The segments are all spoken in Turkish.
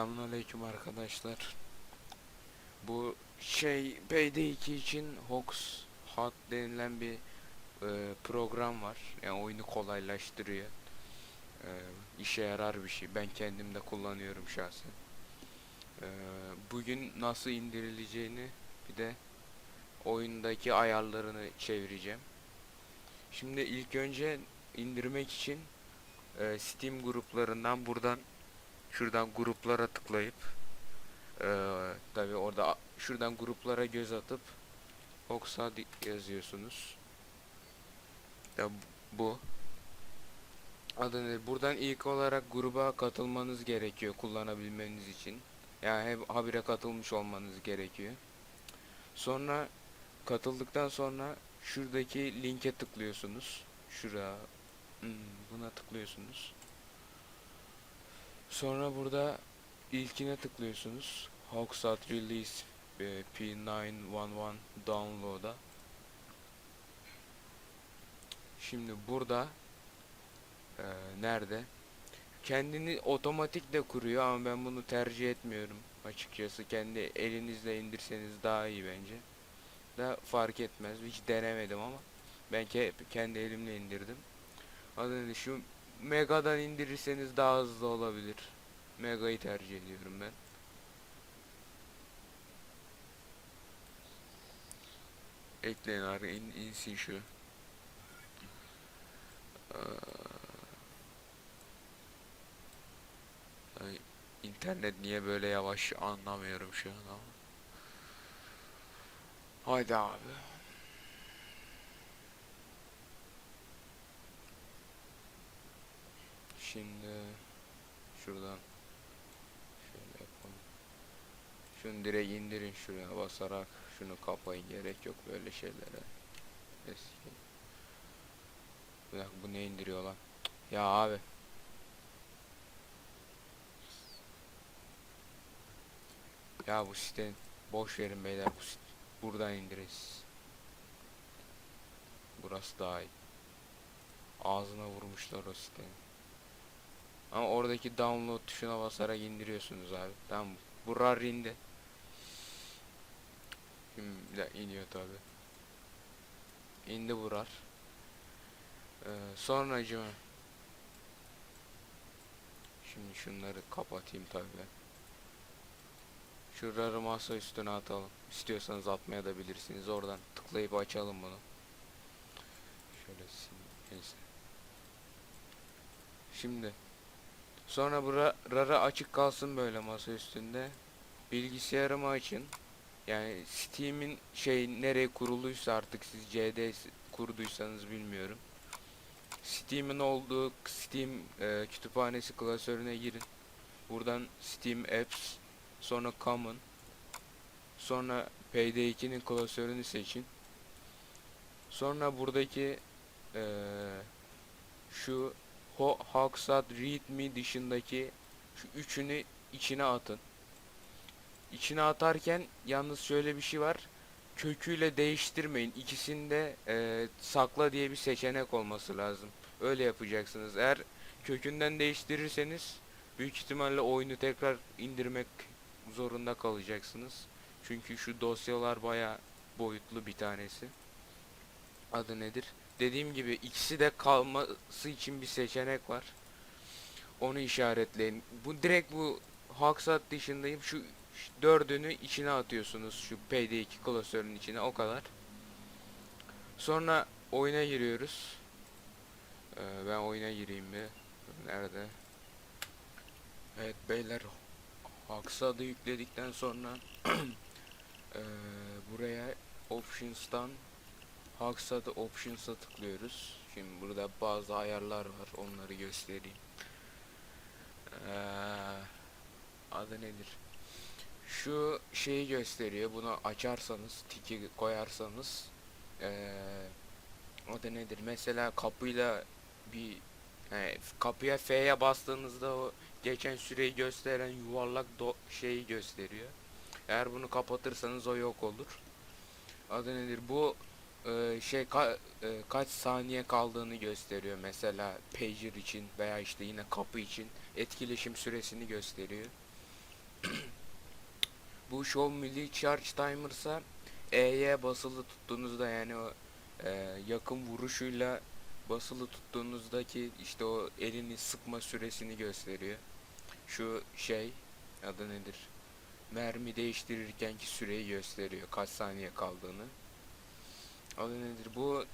Selamünaleyküm arkadaşlar. Bu şey PD2 için Hox Hot denilen bir e, program var. Yani oyunu kolaylaştırıyor. E, işe yarar bir şey. Ben kendim de kullanıyorum şahsen. E, bugün nasıl indirileceğini bir de oyundaki ayarlarını çevireceğim. Şimdi ilk önce indirmek için e, Steam gruplarından buradan şuradan gruplara tıklayıp eee tabi orada şuradan gruplara göz atıp di- yazıyorsunuz. Ya bu-. Adı ne? Buradan ilk olarak gruba katılmanız gerekiyor kullanabilmeniz için. Yani hem habire katılmış olmanız gerekiyor. Sonra katıldıktan sonra şuradaki linke tıklıyorsunuz. Şura hmm, buna tıklıyorsunuz. Sonra burada ilkine tıklıyorsunuz. Hogsat Release e, P911 Download'a. Şimdi burada e, nerede? Kendini otomatik de kuruyor ama ben bunu tercih etmiyorum açıkçası. Kendi elinizle indirseniz daha iyi bence. Da fark etmez. Hiç denemedim ama ben ke kendi elimle indirdim. Adı ne? Şu Mega'dan indirirseniz daha hızlı olabilir. Mega'yı tercih ediyorum ben. Ekleyin abi in, insin şu. Aa, ay, internet niye böyle yavaş anlamıyorum şu an ama. Haydi abi. Şimdi şuradan şöyle yapalım. Şunu direkt indirin şuraya basarak şunu kapayın gerek yok böyle şeylere. Eski. Bir bu ne indiriyor lan? Ya abi. Ya bu sitenin boş verin beyler bu sit buradan indiririz. Burası daha iyi. Ağzına vurmuşlar o sitenin. Ama oradaki download tuşuna basarak indiriyorsunuz abi. Tamam. Bu RAR indi. Şimdi iniyor tabi. İndi bu RAR. Ee, sonracığıma. Şimdi şunları kapatayım tabi. Şu RAR'ı masa üstüne atalım. İstiyorsanız atmaya da bilirsiniz. Oradan tıklayıp açalım bunu. Şöyle neyse. Şimdi Sonra bu ra- RAR'ı açık kalsın böyle masa üstünde. Bilgisayarımı açın. Yani Steam'in şey nereye kuruluysa artık siz CD kurduysanız bilmiyorum. Steam'in olduğu Steam e, kütüphanesi klasörüne girin. Buradan Steam Apps, sonra Common, sonra PD2'nin klasörünü seçin. Sonra buradaki e, şu Ho Hogsat Readme dışındaki şu üçünü içine atın. İçine atarken yalnız şöyle bir şey var. Köküyle değiştirmeyin. İkisinde e, sakla diye bir seçenek olması lazım. Öyle yapacaksınız. Eğer kökünden değiştirirseniz büyük ihtimalle oyunu tekrar indirmek zorunda kalacaksınız. Çünkü şu dosyalar baya boyutlu bir tanesi. Adı nedir? Dediğim gibi ikisi de kalması için bir seçenek var. Onu işaretleyin. Bu direkt bu Haksat dışındayım. Şu dördünü içine atıyorsunuz şu PD2 klasörün içine o kadar. Sonra oyuna giriyoruz. Ee, ben oyuna gireyim bir. Nerede? Evet beyler Haksat'ı yükledikten sonra ee, buraya Options'tan Haksat Options'a tıklıyoruz. Şimdi burada bazı ayarlar var. Onları göstereyim. Ee, adı nedir? Şu şeyi gösteriyor. Bunu açarsanız, tiki koyarsanız ee, adı nedir? Mesela kapıyla bir he, kapıya F'ye bastığınızda o geçen süreyi gösteren yuvarlak do şeyi gösteriyor. Eğer bunu kapatırsanız o yok olur. Adı nedir? Bu e, şey ka- e, kaç saniye kaldığını gösteriyor mesela pager için veya işte yine kapı için etkileşim süresini gösteriyor. bu Show Milli Charge Timer'sa E'ye basılı tuttuğunuzda yani o e, yakın vuruşuyla basılı tuttuğunuzdaki işte o elini sıkma süresini gösteriyor. Şu şey adı nedir? Mermi değiştirirkenki süreyi gösteriyor. Kaç saniye kaldığını. Adı nedir? Bu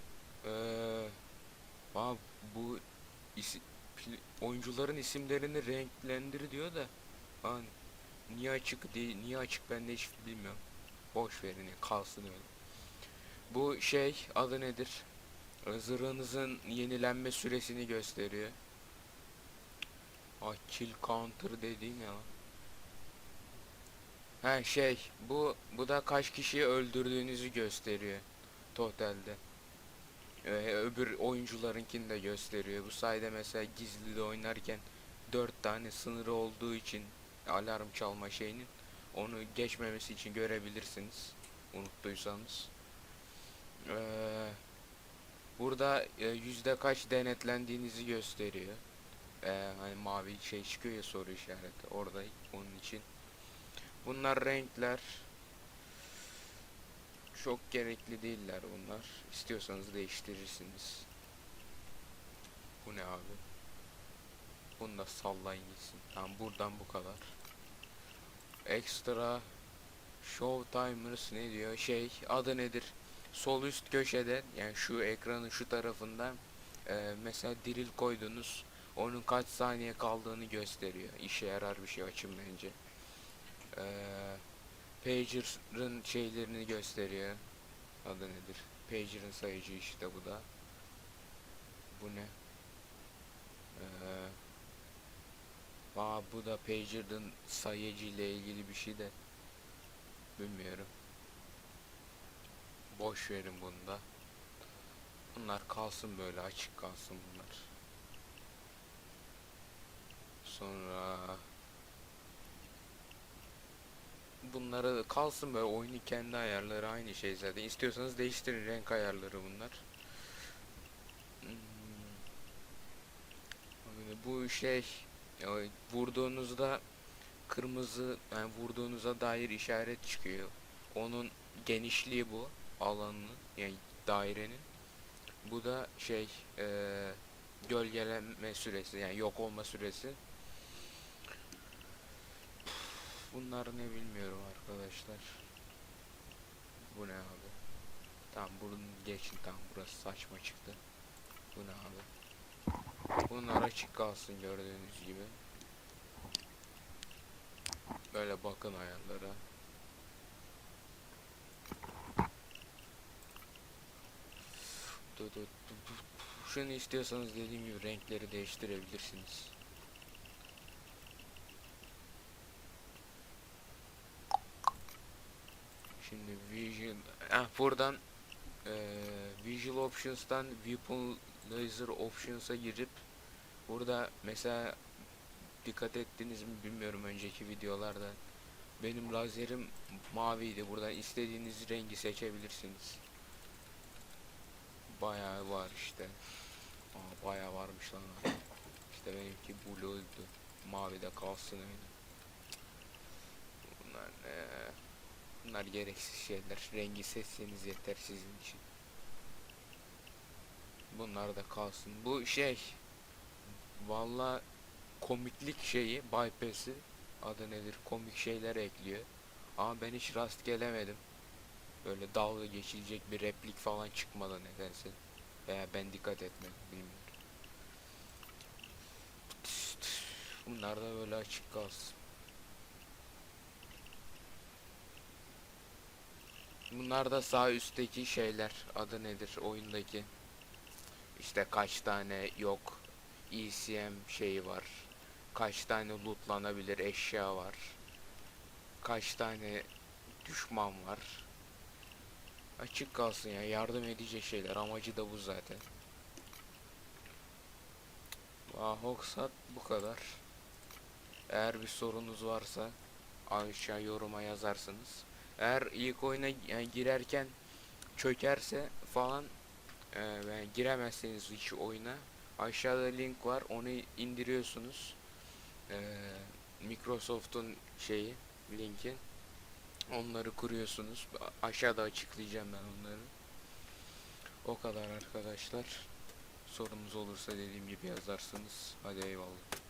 aa, bu isi, oyuncuların isimlerini renklendir diyor da aa, niye açık değil niye açık ben de hiç bilmiyorum. Boş verin ya, kalsın öyle. Bu şey adı nedir? Ee, Zırhınızın yenilenme süresini gösteriyor. Ay kill counter dediğin lan? Ha şey bu bu da kaç kişiyi öldürdüğünüzü gösteriyor totalde. Ee, öbür oyuncularınkini de gösteriyor. Bu sayede mesela gizli de oynarken 4 tane sınırı olduğu için alarm çalma şeyinin onu geçmemesi için görebilirsiniz. Unuttuysanız. Ee, burada e, yüzde kaç denetlendiğinizi gösteriyor. Ee, hani mavi şey çıkıyor ya soru işareti orada onun için. Bunlar renkler. Çok gerekli değiller bunlar. İstiyorsanız değiştirirsiniz. Bu ne abi? Bunu da sallayın gitsin. Tamam buradan bu kadar. Extra Show Timers ne diyor? Şey adı nedir? Sol üst köşede yani şu ekranın şu tarafında e, mesela diril koydunuz. Onun kaç saniye kaldığını gösteriyor. İşe yarar bir şey açın bence. Eee Pager'ın şeylerini gösteriyor. Adı nedir? Pager'ın sayıcı işte bu da. Bu ne? Ee, aa bu da Pager'ın sayıcı ile ilgili bir şey de bilmiyorum. Boş verin bunu da. Bunlar kalsın böyle açık kalsın bunlar. Sonra bunları kalsın böyle oyunun kendi ayarları aynı şey zaten. İstiyorsanız değiştirin renk ayarları bunlar. Hmm. Bu şey vurduğunuzda kırmızı yani vurduğunuza dair işaret çıkıyor. Onun genişliği bu alanının yani dairenin. Bu da şey eee gölgelenme süresi yani yok olma süresi. Bunlar ne bilmiyorum arkadaşlar. Bu ne abi? Tamam bunun geçin tamam burası saçma çıktı. Bu ne abi? Bunlar açık kalsın gördüğünüz gibi. Böyle bakın ayarlara. Şunu istiyorsanız dediğim gibi renkleri değiştirebilirsiniz. Şimdi Vision ah buradan eee Visual Options'tan Laser Options'a girip burada mesela dikkat ettiniz mi bilmiyorum önceki videolarda. Benim lazerim maviydi. Buradan istediğiniz rengi seçebilirsiniz. Bayağı var işte. Aa, bayağı varmış lan. İşte benimki blue'ydu mavi de kalsın öyle. Bunlar ne Bunlar gereksiz şeyler. Rengi seçseniz yeter sizin için. Bunlar da kalsın. Bu şey valla komiklik şeyi bypass'i adı nedir? Komik şeyler ekliyor. Ama ben hiç rast gelemedim. Böyle dalga geçilecek bir replik falan çıkmadı nedense. Veya ben dikkat etmedim bilmiyorum. Bunlar da böyle açık kalsın. Bunlar da sağ üstteki şeyler. Adı nedir oyundaki? İşte kaç tane yok. ECM şeyi var. Kaç tane lootlanabilir eşya var. Kaç tane düşman var. Açık kalsın ya yardım edecek şeyler. Amacı da bu zaten. Hoxat bu kadar. Eğer bir sorunuz varsa aşağı yoruma yazarsınız. Eğer ilk oyuna yani girerken çökerse falan e, giremezseniz hiç oyuna aşağıda link var onu indiriyorsunuz. E, Microsoft'un şeyi linki. Onları kuruyorsunuz. Aşağıda açıklayacağım ben onları. O kadar arkadaşlar. Sorunuz olursa dediğim gibi yazarsınız. Hadi eyvallah.